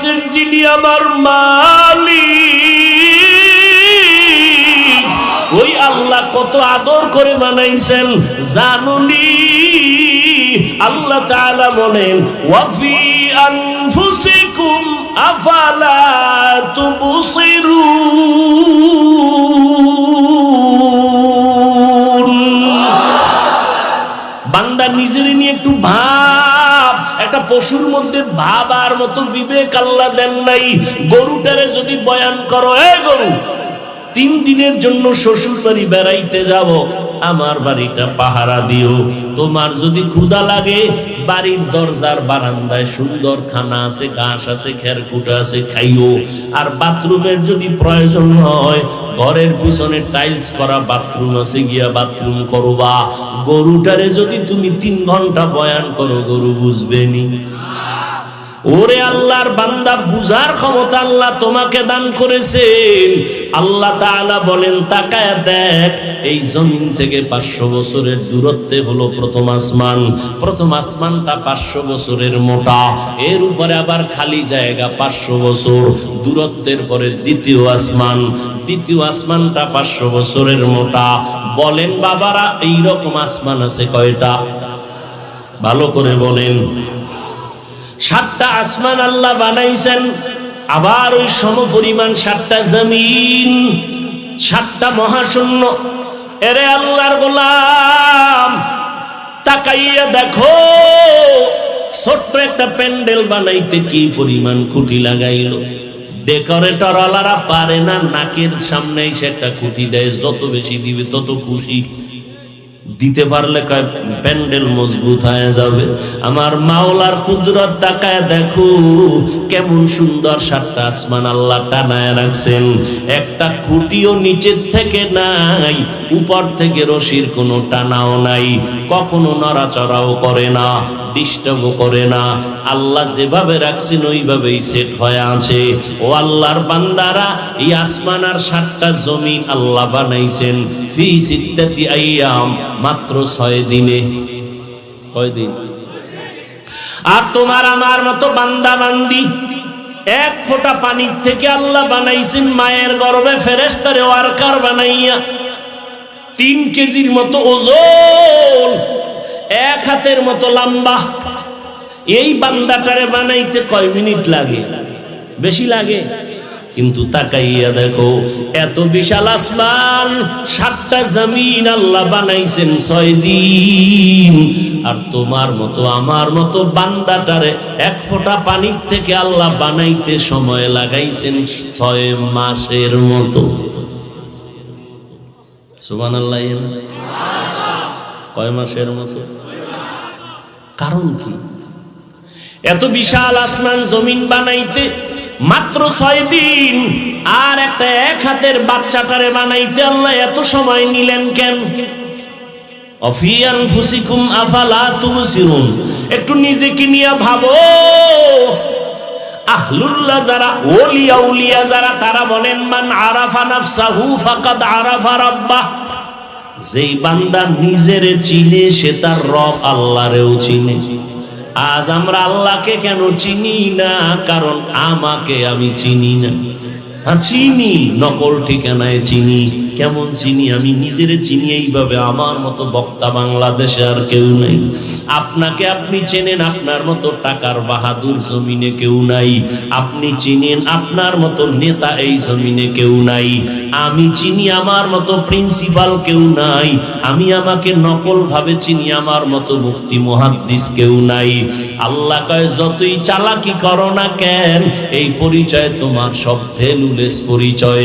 বানাইছেন যিনি আমার মালিক। ওই আল্লাহ কত আদর করে বানাইছেন জানুনি। আল্লাহ তাআলা বলেন, ওয়াফি আনফুসিকুম আফালা তুবসিরুন? বান্দা নিজের নিয়ে একটু ভাব একটা পশুর মধ্যে ভাবার মতো বিবেক আল্লাহ দেন নাই। গরুটারে যদি বয়ান করো এ গরু, তিন দিনের জন্য শ্বশুর বাড়ি বেড়াইতে যাব। আমার বাড়িটা পাহারা দিও। তোমার যদি ক্ষুধা লাগে, বাড়ির দরজার বারান্দায় সুন্দর খানা আছে, ঘাস আছে খেরকুটা আছে, খাইও। আর বাথরুমের যদি প্রয়োজন হয়, ঘরের পিছনে টাইলস করা বাথরুম আছে, গিয়া বাথরুম করবা। গরুটারে যদি তুমি তিন ঘণ্টা বয়ান করো, গরু বুঝবে নি? ওরে আল্লাহর বান্দা, বুঝার ক্ষমতা আল্লাহ তোমাকে দান করেছেন। আল্লাহ তাআলা বলেন, তাকায় দেখ, এই জমিন থেকে পাঁচশো বছরের দূরত্বে হলো প্রথম আসমান। প্রথম আসমানটা পাঁচশো বছরের মোটা। এর উপরে আবার খালি জায়গা পাঁচশো বছর। দূরত্বের পরে দ্বিতীয় আসমান। দ্বিতীয় আসমানটা পাঁচশো বছরের মোটা। বলেন, বাবারা, এইরকম আসমান আছে কয়টা? ভালো করে বলেন। সাতটা আসমান আল্লাহ বানাইছেন, আবার ওই সম পরিমাণ সাতটা জমিন, সাতটা মহাশূন্য। এরে আল্লাহর গোলাম, তাকাইয়া দেখো, ছোট্ট একটা প্যান্ডেল বানাইতে কি পরিমাণ খুঁটি লাগাইলো। ডেকোরেটর আলারা পারে না, নাকের সামনে এসে একটা খুঁটি দেয়, যত বেশি দিবে তত খুশি। দিতে পারলে প্যান্ডেল মজবুত হয়ে যাবে। আমার মাওলার কুদরত তাকায় দেখো, কেমন সুন্দর সাতটা আসমান আল্লাহ টানায় রাখছেন। একটা খুঁটিও নিচের থেকে নাই, উপর থেকে রশির কোনো টানাও নাই, কখনো নড়াচড়াও করে না। ডিস্টার্ব করে না। আল্লাহ যেভাবে রাখছেন ওইভাবেই সেট হয়ে আছে। ও আল্লাহর বান্দারা এই আসমান আর সাতটা জমিন আল্লাহ বানাইছেন। ফি আইয়াম মাত্র ছয় দিনে। কয় দিন। আর তোমার আমার মতো বান্দা বান্দি এক ফোঁটা পানির থেকে আল্লাহ বানাইছেন মায়ের গর্বে ফেরেস্তারে ওয়ার্কার বানাইয়া তিন কেজির মতো ওজন এক হাতের মতো লম্বা। এই বান্দাটারে বানাইতে কয় মিনিট লাগে? বেশি লাগে। কিন্তু তাকাইয়া দেখো, এত বিশাল আসমান, সাতটা জমিন আল্লাহ বানাইছেন ছয় দিন। আর তোমার মতো, আমার মতো বান্দাটারে এক ফোঁটা পানির থেকে আল্লাহ বানাইতে সময় লাগাইছেন ছয় মাসের মতো। সুমান আল্লাহ কয় মাসের মতো? কারণ কি? এত বিশাল আসমান জমিন বানাইতে মাত্র ছয় দিন, আর একটা এক হাতের বাচ্চাটারে বানাইতে আল্লাহ এত সময় নিলেন কেন? অফিয়ান ফুসিকুম আফালা তুবসিরুন, একটু নিজেকে নিয়ে ভাবো। আহলুল্লাহ যারা, ওলিয়া উলিয়া যারা, তারা বলেন, মান আরাফা নাফসাহু ফাকাদ আরাফা রাব্বাহ। যেই বান্দা নিজের চিনে, সে তার রব আল্লাহরেও চিনে। আজ আমরা আল্লাহকে কেন চিনি না? কারণ আমাকে আমি চিনি না। চিনি, নকল ঠিকানায় চিনি। কেমন চিনি? আমি নিজেরে চিনি এইভাবে আমার মতো বক্তা বাংলাদেশে আর কেউ নাই। আপনাকে আপনি চেনেন, আপনার মতো টাকার বাহাদুর জমিনে কেউ নাই। আপনি চিনেন, আপনার মতো নেতা এই জমিনে কেউ নাই। আমি চিনি, আমার মতো প্রিন্সিপাল কেউ নাই। আমি আমাকে নকল ভাবে চিনি, আমার মতো মুফতি, মুহাদ্দিস কেউ নাই। আল্লাহ কয়, যতই চালাকি করো না কেন, এই পরিচয় তোমার সব ভ্যালুলেস পরিচয়।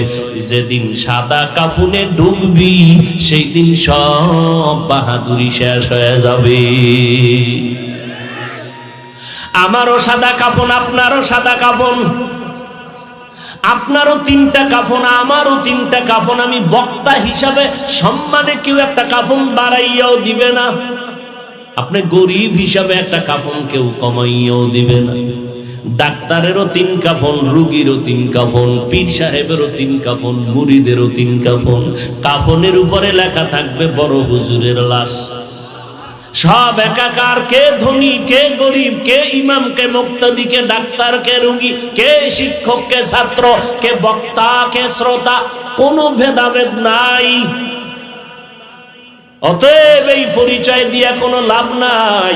যেদিন সাদা কাফুনে ঢুকবি সেই দিন সব বাহাদুরি শেষ হয়ে যাবে। আমারও সাদা কাপন আপনারও সাদা কাপন আপনারও তিনটা কাফন, আমারও তিনটা কাফন। আমি বক্তা হিসাবে সম্মানে কেউ একটা কাফন বাড়াইয়াও দিবে না। আপনি গরিব হিসাবে একটা কাফন কেউ কমাইয়াও দিবে না। ডাক্তারেরও তিন কাফন, রুগীরও তিন কাফন, পীর সাহেবেরও তিন কাফন, মুড়িদেরও তিন কাফন, কাফনের উপরে লেখা থাকবে বড় হুজুরের লাশ। সব একাকার কে ধনী, কে গরিব, কে ইমাম, কে মুক্তাদি, কে ডাক্তার, কে রুগী, কে শিক্ষক, কে ছাত্র, কে বক্তা, কে শ্রোতা, কোনো ভেদাভেদ নাই। অতএব এই পরিচয় দিয়া কোনো লাভ নাই।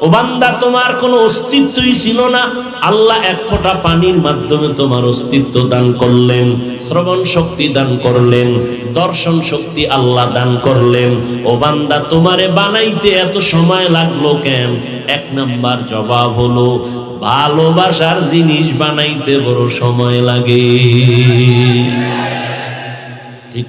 ও বান্দা, তোমার কোনো অস্তিত্বই ছিল না। আল্লাহ এক ফোঁটা পানির মাধ্যমে তোমার অস্তিত্ব দান করলেন, শ্রবণ শক্তি দান করলেন, দর্শন শক্তি আল্লাহ দান করলেন। ও বান্দা, তোমারে বানাইতে এত সময় লাগল কেন? এক নাম্বার জবাব হলো, ভালোবাসার জিনিস বানাইতে বড় সময় লাগে। ঠিক